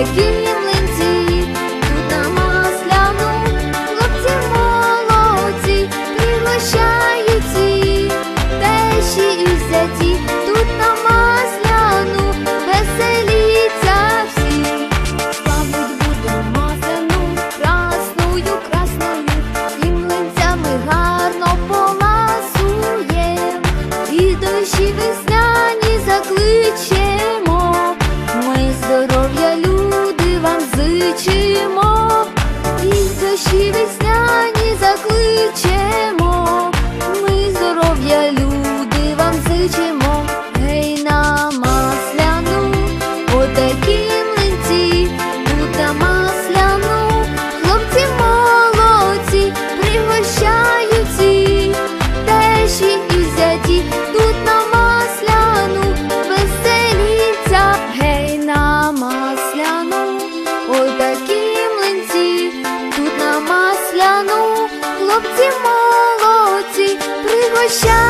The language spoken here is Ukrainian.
пекільні млинці, тут на масляну, хлопці молодці, пригощають ці, тещі і. Спішимо, і дощі весняні закличе. хлопці молодці, пригощай.